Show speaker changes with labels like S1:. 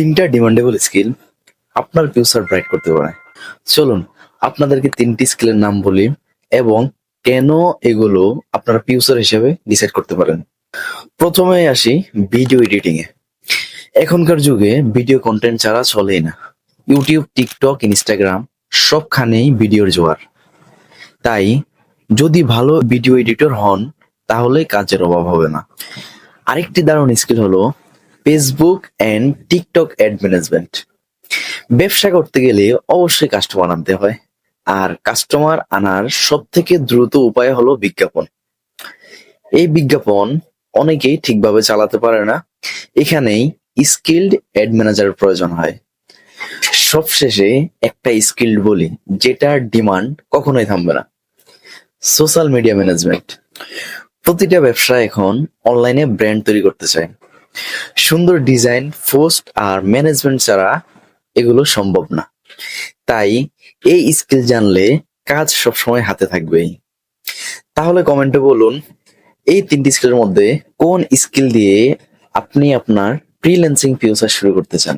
S1: তিনটা demandable skill আপনার future bright করতে পারে। চলুন আপনাদেরকে তিনটি স্কিলের নাম বলি এবং কেন এগুলো আপনার ফিউচার হিসেবে ডিসাইড করতে পারেন। প্রথমে আসি ভিডিও এডিটিং এ। এখনকার যুগে ভিডিও কন্টেন্ট ছাড়া চলেই না। ইউটিউব টিকটক ইনস্টাগ্রাম সবখানেই ভিডিওর জোয়ার। তাই যদি ভালো ভিডিও এডিটর হন তাহলে কাজের অভাব হবে না। আরেকটি দারুণ স্কিল হলো Facebook and TikTok ad management ব্যবসা করতে গেলে অবশ্যই কাস্টমার আনতে হয়। আর কাস্টমার আনার সব থেকে দ্রুত উপায় হলো বিজ্ঞাপন। এই বিজ্ঞাপন অনেকেই ঠিকভাবে চালাতে পারে না। এখানেই স্কিল্ড অ্যাড ম্যানেজারের প্রয়োজন হয়। সবশেষে একটা স্কিল্ড বলি, যেটার ডিমান্ড কখনোই থামবে না। সোশ্যাল মিডিয়া ম্যানেজমেন্ট প্রতিটা ব্যবসা এখন অনলাইনে ব্র্যান্ড তৈরি করতে চায়। সুন্দর ডিজাইন, পোস্ট আর ম্যানেজমেন্ট ছাড়া এগুলো সম্ভব না। তাই এই স্কিল জানলে কাজ সবসময় হাতে থাকবেই। তাহলে কমেন্টে বলুন, এই তিনটি স্কিলের মধ্যে কোন স্কিল দিয়ে আপনি আপনার ফ্রিল্যান্সিং ফিউচার শুরু করতে চান?